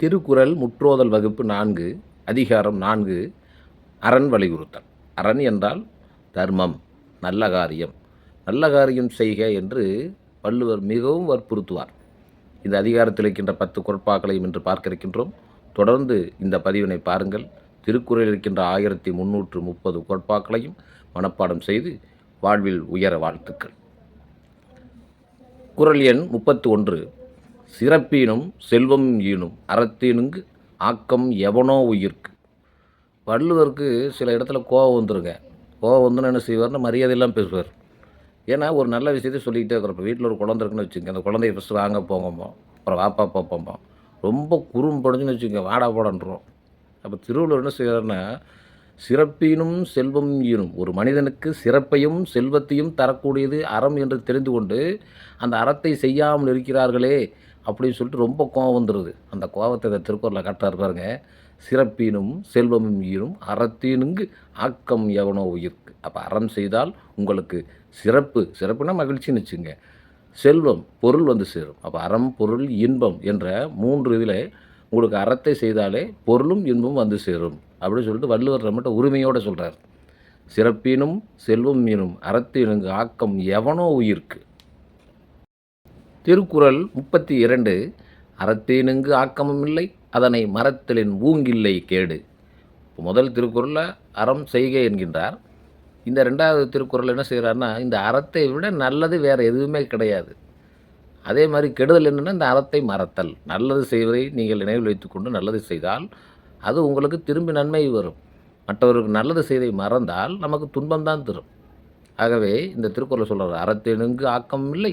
திருக்குறள் முற்றோதல் வகுப்பு நான்கு அதிகாரம் நான்கு அரண் வலியுறுத்தல். அரண் என்றால் தர்மம் நல்ல காரியம். நல்ல காரியம் செய்க என்று வள்ளுவர் மிகவும் வற்புறுத்துவார். இந்த அதிகாரத்தில் இருக்கின்ற பத்து குறட்பாக்களையும் இன்று பார்க்க இருக்கின்றோம் தொடர்ந்து இந்த பதிவினை பாருங்கள். திருக்குறளில் இருக்கின்ற ஆயிரத்தி முன்னூற்று முப்பது குறட்பாக்களையும் மனப்பாடம் செய்து வாழ்வில் உயர வாழ்த்துக்கள். குறள் எண் முப்பத்து ஒன்று. சிறப்பீனும் செல்வம் ஈனும் அறத்தீனுங்கு ஆக்கம் எவனோ உயிர்க்கு. வள்ளுவருக்கு சில இடத்துல கோவம் வந்துருங்க. கோவம் வந்துன்னு என்ன செய்வார்னா மரியாதையெல்லாம் பேசுவார். ஏன்னா ஒரு நல்ல விஷயத்தை சொல்லிக்கிட்டே இருக்கிறோம் இப்போ வீட்டில் ஒரு குழந்தை இருக்குன்னு வச்சுக்கோங்க. அந்த குழந்தைய ஃபஸ்ட்டு வாங்க போங்கம்போம் அப்புறம் வாப்பா பார்ப்போம்போம் ரொம்ப குறும்படைஞ்சுன்னு வச்சுக்கோங்க. வாடா போடன்றோம் அப்போ திருவள்ளுவர் என்ன செய்கிறாருன்னா சிறப்பினும் செல்வம் ஈனும். ஒரு மனிதனுக்கு சிறப்பையும் செல்வத்தையும் தரக்கூடியது அறம் என்று தெரிந்து கொண்டு அந்த அறத்தை செய்யாமல் இருக்கிறார்களே அப்படின்னு சொல்லிட்டு ரொம்ப கோவம் வந்துடுது அந்த கோபத்தை இந்த திருக்குறளில் காட்டுறாரு பாருங்க. சிறப்பினும் செல்வமும் ஈரும் அறத்தினுங்கு ஆக்கம் எவனோ உயிர்க்கு. அப்போ அறம் செய்தால் உங்களுக்கு சிறப்பு. சிறப்புனா மகிழ்ச்சின்னு வச்சுங்க செல்வம் பொருள் வந்து சேரும். அப்போ அறம் பொருள் இன்பம் என்ற மூன்று இதில் உங்களுக்கு அறத்தை செய்தாலே பொருளும் இன்பமும் வந்து சேரும். அப்படின்னு சொல்லிட்டு வள்ளுவர் நம்மகிட்ட உரிமையோடு சொல்கிறார் சிறப்பினும் செல்வம் மீனும் அறத்தினுங்கு ஆக்கம் எவனோ உயிர்க்கு. திருக்குறள் முப்பத்தி இரண்டு அறத்தேனுங்கு ஆக்கமும் இல்லை அதனை மரத்திலின் ஊங்கில்லை கேடு. முதல் திருக்குறளில் அறம் செய்கை என்கின்றார். இந்த ரெண்டாவது திருக்குறள் என்ன செய்கிறாருன்னா இந்த அறத்தை விட நல்லது வேறு எதுவுமே கிடையாது. அதே மாதிரி கெடுதல் என்னென்னா இந்த அறத்தை மறத்தல். நல்லது செய்வதை நீங்கள் நினைவில் வைத்துக்கொண்டு நல்லது செய்தால் அது உங்களுக்கு திரும்பி நன்மை வரும். மற்றவருக்கு நல்லது செய்தை மறந்தால் நமக்கு துன்பம்தான் தரும். ஆகவே இந்த திருக்குறள் சொல்கிறார் அறத்தெனுங்கு ஆக்கம் இல்லை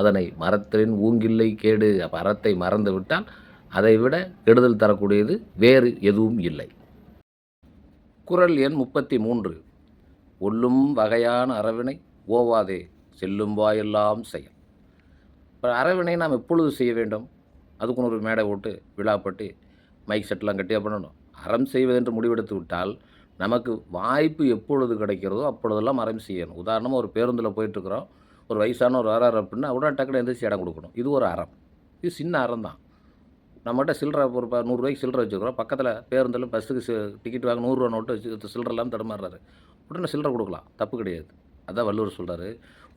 அதனை மரத்தின் ஊங்கில்லை கேடு. மரத்தை அறத்தை மறந்து விட்டால் அதை விட கெடுதல் தரக்கூடியது வேறு எதுவும் இல்லை. குறள் எண் முப்பத்தி மூன்று ஒல்லும் வகையான அறவினை ஓவாதே செல்லும் வாயெல்லாம் செயல். இப்போ அறவினை நாம் எப்பொழுது செய்ய வேண்டும்? அதுக்குன்னு ஒரு மேடை போட்டு விழாப்பட்டு மைக் செட்லாம் கட்டியாக பண்ணணும். அறம் செய்வதென்று முடிவெடுத்து விட்டால் நமக்கு வாய்ப்பு எப்பொழுது கிடைக்கிறதோ அப்பொழுதெல்லாம் அறம் செய்யணும். உதாரணமாக ஒரு பேருந்தில் போயிட்டுருக்குறோம் ஒரு வயசான ஒரு வரார் அப்படின்னா உடனே டக்குனு எந்திரிச்சு இடம் கொடுக்கணும். இது ஒரு அறம். இது சின்ன அறம் தான். நம்மகிட்ட சில்லற ஒரு ப நூறுரூவாய்க்கு சில்லற வச்சுக்கிறோம். பக்கத்தில் பேருந்தில் பஸ்ஸுக்கு டிக்கெட் வாங்க நூறுரூவா நோட்டு வச்சு சில்லற இல்லாமல் தடுமாறுறாரு. உடனே சில்லற கொடுக்கலாம். தப்பு கிடையாது. அதான் வள்ளுவர் சொல்கிறாரு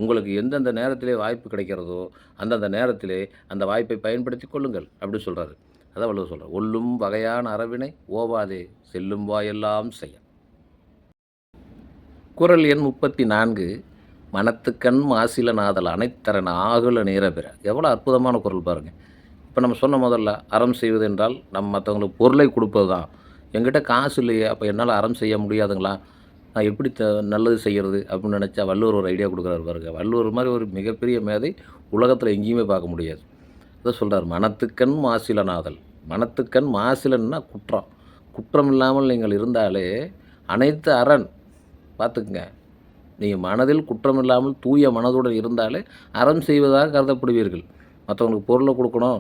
உங்களுக்கு எந்தெந்த நேரத்திலே வாய்ப்பு கிடைக்கிறதோ அந்தந்த நேரத்திலே அந்த வாய்ப்பை பயன்படுத்தி கொள்ளுங்கள் அப்படின்னு சொல்கிறாரு அதான் வள்ளுவர் சொல்கிறார் ஒல்லும் வகையான அறவினை ஓவாதே. செல்லும் வாயெல்லாம் செய்ய குறள் எண் முப்பத்தி நான்கு. மனத்துக்கண் மாசில நாதல் அனைத்தரன் ஆகுல நீரபிற. எவ்வளோ அற்புதமான குரல் பாருங்கள் இப்போ நம்ம சொன்ன முதல்ல அறம் செய்வது என்றால் நம்ம மற்றவங்களுக்கு பொருளை கொடுப்பது தான் எங்கிட்ட காசு இல்லையே அப்போ என்னால் அறம் செய்ய முடியாதுங்களா? நான் எப்படி த நல்லது செய்கிறது அப்படின்னு நினச்சா வள்ளுவர் ஒரு ஐடியா கொடுக்குறாரு பாருங்க. வள்ளுவர் மாதிரி ஒரு மிகப்பெரிய மேதை உலகத்தில் எங்கேயுமே பார்க்க முடியாது. அதை சொல்கிறார் மனத்துக்கண் மாசில நாதல் மனத்துக்கண் மாசிலன்னா குற்றம். குற்றம் இல்லாமல் நீங்கள் இருந்தாலே அனைத்து அரண் பார்த்துக்குங்க. நீங்கள் மனதில் குற்றம் இல்லாமல் தூய மனதுடன் இருந்தாலே அறம் செய்வதாக கருதப்படுவீர்கள். மற்றவங்களுக்கு பொருளை கொடுக்கணும்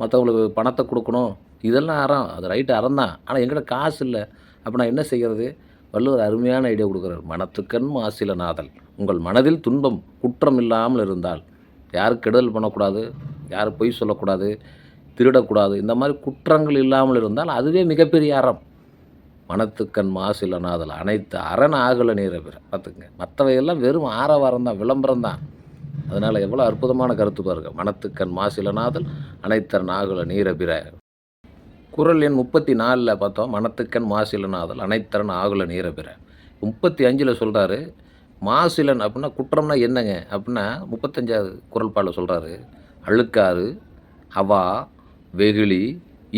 மற்றவங்களுக்கு பணத்தை கொடுக்கணும் இதெல்லாம் அறம். அது ரைட்டு அறம் தான் ஆனால் எங்கிட்ட காசு இல்லை. அப்போ நான் என்ன செய்கிறது வள்ளுவர் அருமையான ஐடியா கொடுக்குறார். மனத்துக்கண் ஆசில நாதல். உங்கள் மனதில் துன்பம் குற்றம் இல்லாமல் இருந்தால். யாரும் கெடுதல் பண்ணக்கூடாது. யாரும் பொய் சொல்லக்கூடாது. திருடக்கூடாது. இந்த மாதிரி குற்றங்கள் இல்லாமல் இருந்தால் அதுவே மிகப்பெரிய அறம். மனத்துக்கண் மாசில நாதல் அனைத்து அரண் ஆகல நீரை பெற. பார்த்துக்குங்க. மற்றவையெல்லாம் வெறும் ஆரவாரம் தான் விளம்பரம் தான். அதனால் எவ்வளோ அற்புதமான கருத்து பாருங்க. மனத்துக்கண் மாசில நாதல் அனைத்தரன் ஆகல நீரபிர குரல் எண் முப்பத்தி நாலில் பார்த்தோம். மனத்துக்கண் மாசிலனாதல் அனைத்தரன் ஆகுல நீரபிர முப்பத்தி அஞ்சில் சொல்கிறாரு மாசிலன் அப்படின்னா குற்றம்னா என்னங்க? அப்படின்னா முப்பத்தஞ்சாவது குரல் பாடல சொல்கிறாரு அழுக்காறு அவா வெகுளி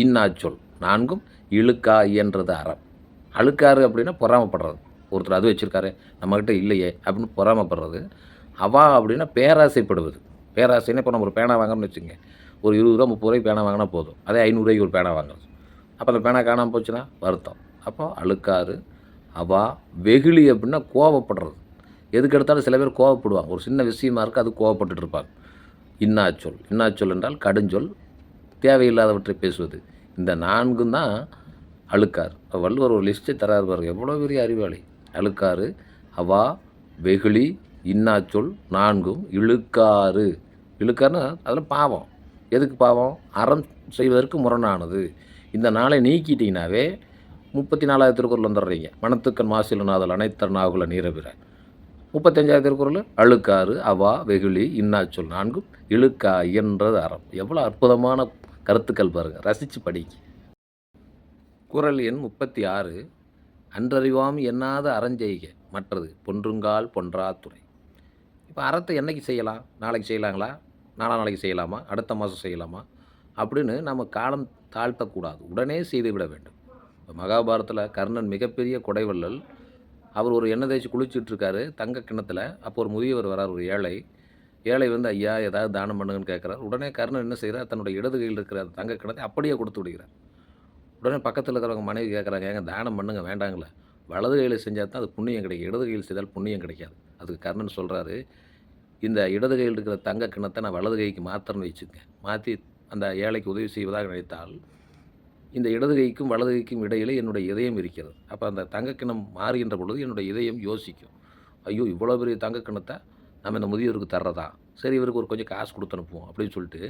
இன்னாச்சொல் நான்கும் இழுக்கா இயன்றது அறம். அழுக்காறு அப்படின்னா பொறாமப்படுறது. ஒருத்தர் அது வச்சுருக்காரு நம்மக்கிட்ட இல்லையே அப்படின்னு பொறாமப்படுறது. அவா அப்படின்னா பேராசைப்படுவது. பேராசைன்னா இப்போ நம்ம ஒரு பேனா வாங்கணும்னு வச்சுங்க ஒரு இருபது ரூபா முப்பது ரூபாய்க்கு பேனா வாங்கினா போதும். அதே ஐநூறுரூவாய்க்கு ஒரு பேனா வாங்குறது. அப்போ அந்த பேனா காணாமல் போச்சுன்னா வருத்தம். அப்போ அழுக்காறு அவா வெகுளி அப்படின்னா கோவப்படுறது. எதுக்கு எடுத்தாலும் சில பேர் கோவப்படுவாங்க. ஒரு சின்ன விஷயமா இருக்குது அது கோவப்பட்டுட்டு இருப்பாங்க. இன்னாச்சொல் இன்னாச்சொல் என்றால் கடுஞ்சொல். தேவையில்லாதவற்றை பேசுவது. இந்த நான்கும் தான் அழுக்கார் வள்ளுவர் ஒரு லிஸ்ட்டை தரார் பாருங்க. எவ்வளோ பெரிய அறிவாளி. அழுக்காறு அவா வெகுளி இன்னாச்சொல் நான்கும் இழுக்காறு. இழுக்காருன்னா அதில் பாவம். எதுக்கு பாவம்? அறம் செய்வதற்கு முரணானது. இந்த நாளை நீக்கிட்டிங்கனாவே முப்பத்தி நாலாயிரம் திருக்குறள் வந்துடுறீங்க. மனத்துக்கன் மாசில நாதல் அனைத்தர் நாகுல நீரபிற. முப்பத்தஞ்சாயிரம் திருக்குறள் அழுக்காறு அவா வெகுளி இன்னாச்சொல் நான்கும் இழுக்கா இயன்றது அறம். எவ்வளோ அற்புதமான கருத்துக்கள் பாருங்கள் ரசித்து படிக்க குறள் எண் முப்பத்தி ஆறு அன்றறிவாம் எண்ணாத அறஞ்செய்க மற்றது பொன்றுங்கால் பொன்றா துறை. இப்போ அறத்தை என்னைக்கு செய்யலாம்? நாளைக்கு செய்யலாங்களா? நாளா நாளைக்கு செய்யலாமா? அடுத்த மாதம் செய்யலாமா? அப்படின்னு நம்ம காலம் தாழ்த்தக்கூடாது. உடனே செய்து விட வேண்டும். இப்போ மகாபாரதத்தில் கர்ணன் மிகப்பெரிய கொடைவள்ளல். அவர் ஒரு எண்ணெய் தேய்ச்சி குளிச்சுட்டு இருக்காரு தங்க கிணத்துல அப்போ ஒரு முதியவர் வரார் ஒரு ஏழை. ஏழை வந்து ஐயா ஏதாவது தானம் பண்ணுங்கன்னு கேட்குறாரு உடனே கர்ணன் என்ன செய்கிறார் தன்னுடைய இடது கையில் இருக்கிற தங்க கிணத்தை அப்படியே கொடுத்து விடுகிறார். உடனே பக்கத்தில் இருக்கிறவங்க மனைவி கேட்குறாங்க ஏங்க தானம் பண்ணுங்க வேண்டாங்களே வலது கையில் செஞ்சால் தான் அது புண்ணியம் கிடைக்கும். இடது கையில் செய்தால் புண்ணியம் கிடைக்காது. அதுக்கு கர்ணன் சொல்கிறாரு இந்த இடது கையில் இருக்கிற தங்க கிணத்தை நான் வலது கைக்கு மாத்திரன்னு வச்சுக்கங்க. மாற்றி அந்த ஏழைக்கு உதவி செய்வதாக நினைத்தால் இந்த இடது கைக்கும் வலது கைக்கும் இடையிலே என்னுடைய இதயம் இருக்கிறது. அப்போ அந்த தங்க கிணம் மாறுகின்ற பொழுது என்னுடைய இதயம் யோசிக்கும். ஐயோ இவ்வளோ பெரிய தங்க கிணத்தை நம்ம இந்த முதியோருக்கு தர்றதா? சரி இவருக்கு ஒரு கொஞ்சம் காசு கொடுத்து அனுப்புவோம். அப்படின்னு சொல்லிட்டு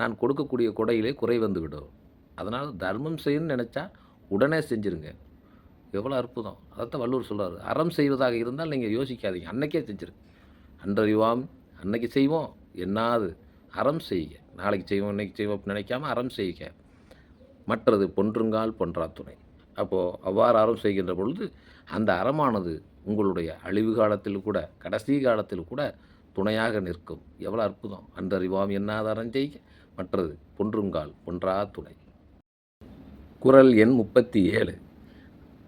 நான் கொடுக்கக்கூடிய கொடையிலே குறை வந்து விடும். அதனால் தர்மம் செய்யணும்னு நினச்சா உடனே செஞ்சுருங்க. எவ்வளோ அற்புதம். அதைத்தான் வள்ளுவர் சொல்கிறார் அறம் செய்வதாக இருந்தால் நீங்கள் யோசிக்காதீங்க. அன்னைக்கே செஞ்சுருங்க. அன்றறிவாம் அன்னைக்கு செய்வோம். என்னாது? அறம் செய்க. நாளைக்கு செய்வோம் இன்றைக்கி செய்வோம் அப்படின்னு நினைக்காம அறம் செய்க. மற்றது பொன்றுங்கால் பொன்றா துணை அப்போது அவ்வாறு அறம் செய்கின்ற பொழுது அந்த அறமானது உங்களுடைய அழிவு காலத்தில் கூட கடைசி காலத்தில் கூட துணையாக நிற்கும். எவ்வளோ அற்புதம். அன்றறிவாம் என்னாத? அறம் செய்க. மற்றது பொன்றுங்கால் பொன்றா துணை குறள் எண் முப்பத்தி ஏழு.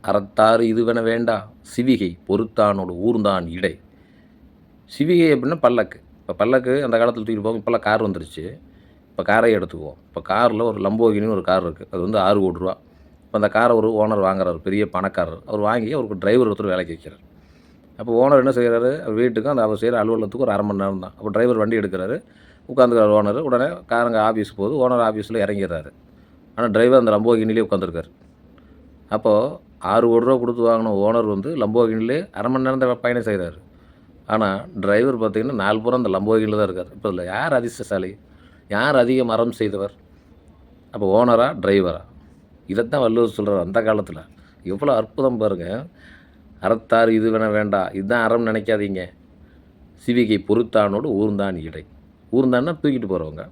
அறத்தாறு இதுவென வேண்டா சிவிகை பொறுத்தானோடு ஊர்ந்தான் இடை. சிவிகை அப்படின்னா பல்லக்கு. இப்போ பல்லக்கு அந்த காலத்தில் தூக்கிட்டு போகும் இப்போல்லாம் கார் வந்துருச்சு. இப்போ காரை எடுத்துக்குவோம். இப்போ காரில் ஒரு லம்போகினின்னு ஒரு கார் இருக்குது அது வந்து ஆறு கோடி ரூபா. இப்போ அந்த காரை ஒரு ஓனர் வாங்குறாரு பெரிய பணக்காரர். அவர் வாங்கி அவருக்கு டிரைவர் ஒருத்தர் வேலைக்கு வைக்கிறார். அப்போ ஓனர் என்ன செய்கிறாரு அவர் வீட்டுக்கும் அந்த அவர் செய்கிற அலுவலகத்துக்கு ஒரு அரை மணி நேரம் தான். அப்போ டிரைவர் வண்டி எடுக்கிறாரு. உட்காந்துக்கிறார் ஓனர் உடனே காரங்க ஆஃபீஸ் போகுது. ஓனர் ஆஃபீஸில் இறங்கிடுறாரு. ஆனால் டிரைவர் அந்த லம்போகினிலே உட்காந்துருக்கார் அப்போது ஆறு கோடி ரூபா கொடுத்து வாங்கின ஓனர் வந்து லம்போகினிலே அரை மணி நேரம் தான் பயணம் செய்கிறார் ஆனால் டிரைவர் பார்த்தீங்கன்னா நாலு புறம் அந்த லம்போகினில் தான் இருக்கார். இப்போ இதில் யார் அதிர்ஷ்டசாலி? யார் அதிக மரம் செய்தவர்? அப்போ ஓனரா டிரைவரா இதைத்தான் வள்ளுவர் சொல்கிறார் அந்த காலத்தில். எவ்வளோ அற்புதம் பாருங்கள் அறத்தார் இது வேண வேண்டாம் இதுதான் அறம் நினைக்காதீங்க. சிவிகை பொறுத்தானோடு ஊர்ந்தான் இடை. ஊர்ந்தான்னா தூக்கிட்டு போகிறவங்க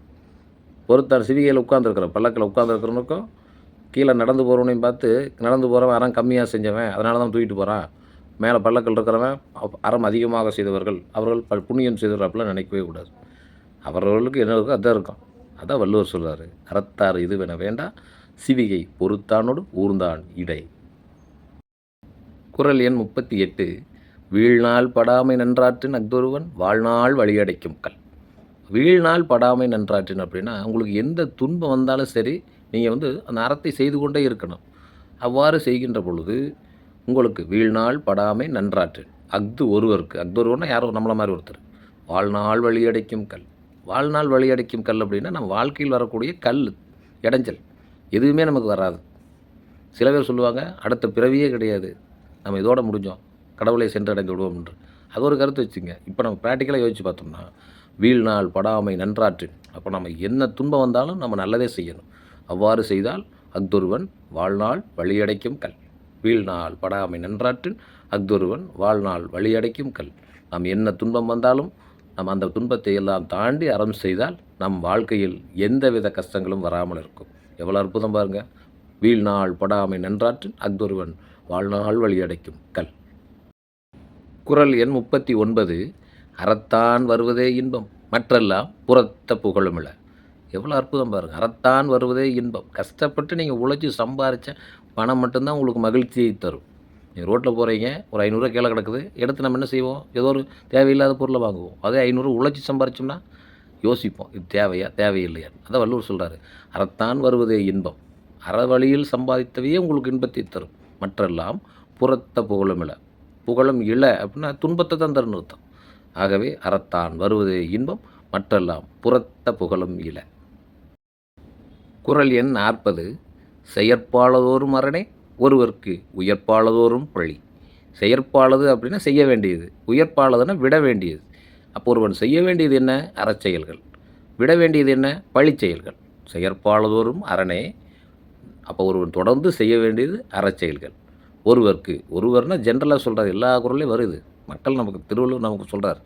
ஒருத்தர் சிவிகையில் உட்காந்துருக்குற பல்லக்கில் உட்காந்துருக்கிறவனுக்கும் கீழே நடந்து போகிறவனையும் பார்த்து நடந்து போகிறவன் அறம் கம்மியாக செஞ்சவன் அதனால தான் தூக்கிட்டு போகிறான் மேலே பல்லக்கில் இருக்கிறவன் அறம் அதிகமாக செய்தவர்கள் அவர்கள் ப- புண்ணியம் செய்தவர்கள் நினைக்கவே கூடாது. அவர்களுக்கு என்ன இருக்கோ அதான் இருக்கும். அதான் வள்ளுவர் சொல்கிறார் அறத்தார் இது வேண வேண்டாம் சிவிகை பொறுத்தானோடு ஊர்ந்தான் இடை. குறள் எண் முப்பத்தி எட்டு. வீழ்நாள் படாமை நன்றாற்றின் அஃதொருவன் வாழ்நாள் வழியடைக்கும் கல். வீழ்நாள் படாமை நன்றாற்றின் அப்படின்னா உங்களுக்கு எந்த துன்பம் வந்தாலும் சரி நீங்கள் வந்து அந்த அறத்தை செய்து கொண்டே இருக்கணும். அவ்வாறு செய்கின்ற பொழுது உங்களுக்கு வீழ்நாள் படாமை நன்றாற்றின் அஃது ஒருவருக்கு அஃதொருவன்னா யாரோ நம்மளை மாதிரி ஒருத்தர். வாழ்நாள் வழியடைக்கும் கல். வாழ்நாள் வழியடைக்கும் கல் அப்படின்னா நம்ம வாழ்க்கையில் வரக்கூடிய கல் இடைஞ்சல். எதுவுமே நமக்கு வராது. சில பேர் சொல்லுவாங்க அடுத்த பிறவியே கிடையாது. நம்ம இதோட முடிஞ்சோம். கடவுளை சென்றடைந்து விடுவோம் என்று. அது ஒரு கருத்து வச்சுங்க. இப்போ நம்ம ப்ராக்டிக்கலாக யோசிச்சு பார்த்தோம்னா வீழ்நாள் படாமை நன்றாற்றின். அப்போ நம்ம என்ன துன்பம் வந்தாலும் நம்ம நல்லதே செய்யணும். அவ்வாறு செய்தால் அக்துருவன் வாழ்நாள் வழியடைக்கும் கல். வீழ்நாள் படாமை நன்றாற்றின் அக்துருவன் வாழ்நாள் வழியடைக்கும் கல். நாம் என்ன துன்பம் வந்தாலும் நம்ம அந்த துன்பத்தை எல்லாம் தாண்டி அறம் செய்தால் நம் வாழ்க்கையில் எந்தவித கஷ்டங்களும் வராமல் இருக்கும். எவ்வளோ அற்புதம் பாருங்க. வீழ்நாள் படாமை நன்றாற்றின் அஃதொருவன் வாழ்நாள் வழியடைக்கும் கல். குறள் எண் முப்பத்தி ஒன்பது. அறத்தான் வருவதே இன்பம். மற்றெல்லாம் புறத்த புகழுமில்ல எவ்வளோ அற்புதம் பாருங்கள் அறத்தான் வருவதே இன்பம். கஷ்டப்பட்டு நீங்கள் உழைச்சி சம்பாரித்த பணம் மட்டும்தான் உங்களுக்கு மகிழ்ச்சியை தரும். நீங்கள் ரோட்டில் போகிறீங்க ஒரு ஐநூறுரூவா கீழே கிடக்குது எடுத்து நம்ம என்ன செய்வோம்? ஏதோ ஒரு தேவையில்லாத பொருளை வாங்குவோம். அதே ஐநூறு உழைச்சி சம்பாரிச்சோம்னா யோசிப்போம் இது தேவையா தேவையில்லையா? அதான் வள்ளுவர் சொல்கிறாரு அறத்தான் வருவதே இன்பம். அற வழியில் சம்பாதித்தவையே உங்களுக்கு இன்பத்தை தரும். மற்றெல்லாம் புறத்த புகழும் இல புகழும் இல அப்படின்னா துன்பத்தை தான் தருன்னு அர்த்தம். ஆகவே அறத்தான் வருவது இன்பம் மற்றெல்லாம் புறத்த புகழும் இல. குறள் எண் நாற்பது செயற்பாளதோறும் அரணே ஒருவர்க்கு உயர்ப்பாளதோறும் பழி செயற்பாளது அப்படின்னா செய்ய வேண்டியது உயர்ப்பாளதுன்னா விட வேண்டியது. அப்போ ஒருவன் செய்ய வேண்டியது என்ன? அறச்செயல்கள் விட வேண்டியது என்ன? பழிச்செயல்கள் செயற்பாளதோறும் அரணே அப்போ ஒருவன் தொடர்ந்து செய்ய வேண்டியது அறச்செயல்கள் ஒருவருக்கு ஒருவர்னால் ஜென்ரலாக சொல்கிறது எல்லா குரலையும் வருது. மக்கள் நமக்கு திருவள்ளுவர் நமக்கு சொல்கிறார்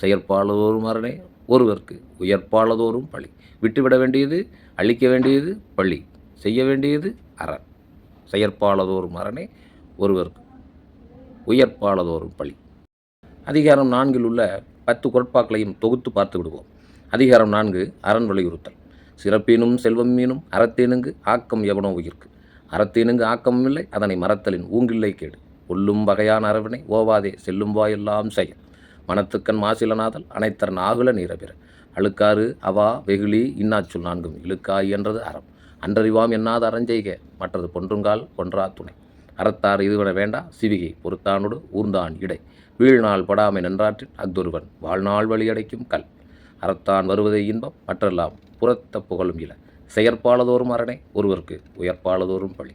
செயற்பாளதோறும் அரணே ஒருவருக்கு உயர்ப்பாளதோறும் பழி. விட்டுவிட வேண்டியது அழிக்க வேண்டியது பழி. செய்ய வேண்டியது அரண். செயற்பாளதோறும் அரணே ஒருவருக்கு உயர்ப்பாளதோறும் பழி. அதிகாரம் நான்கில் உள்ள பத்து குரட்பாக்களையும் தொகுத்து பார்த்து விடுவோம். அதிகாரம் நான்கு அரண் வலியுறுத்தல். சிறப்பீனும் செல்வம் மீனும் அறத்தேனுங்கு ஆக்கம் எவனோ உயிர்க்கு. அறத்தேனுங்கு ஆக்கமும் இல்லை அதனை மறத்தலின் ஊங்கில்லை கேடு. கொல்லும் வகையான அரவினை ஓவாதே செல்லும் வாயெல்லாம் செயல் மனத்துக்கண் மாசிலநாதல் அனைத்தர் நாகுல நீரபிற. அழுக்காறு அவா வெகுளி இன்னாச்சுள் நான்கும் இழுக்காய் என்றது அறம். அன்றறிவாம் என்னாத அறஞ்செய்க மற்றது பொன்றுங்கால் கொன்றா துணை. அறத்தார் இதுவன வேண்டா சிவிகை பொறுத்தானுடு ஊர்ந்தான் இடை. வீழ்நாள் படாமை நன்றாற்றின் அஃதொருவன் வாழ்நாள் வழியடைக்கும் கல். அறத்தான் வருவதை இன்பம் மற்றெல்லாம் புறத்த புகழும் இல. செயற்பாளதோறும் அரணை ஒருவருக்கு உயர்ப்பாளதோறும் பழி.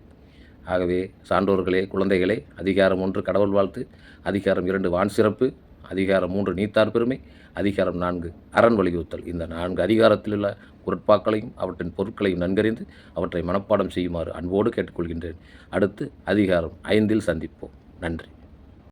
ஆகவே சான்றோர்களே குழந்தைகளே அதிகாரம் ஒன்று கடவுள் வாழ்த்து அதிகாரம் இரண்டு வான் சிறப்பு அதிகாரம் மூன்று நீத்தார் பெருமை அதிகாரம் நான்கு அரண் வலியுறுத்தல். இந்த நான்கு அதிகாரத்தில் உள்ள குரட்பாக்களையும் அவற்றின் பொருட்களையும் நன்கறிந்து அவற்றை மனப்பாடம் செய்யுமாறு அன்போடு கேட்டுக்கொள்கின்றேன். அடுத்து அதிகாரம் ஐந்தில் சந்திப்போம். நன்றி.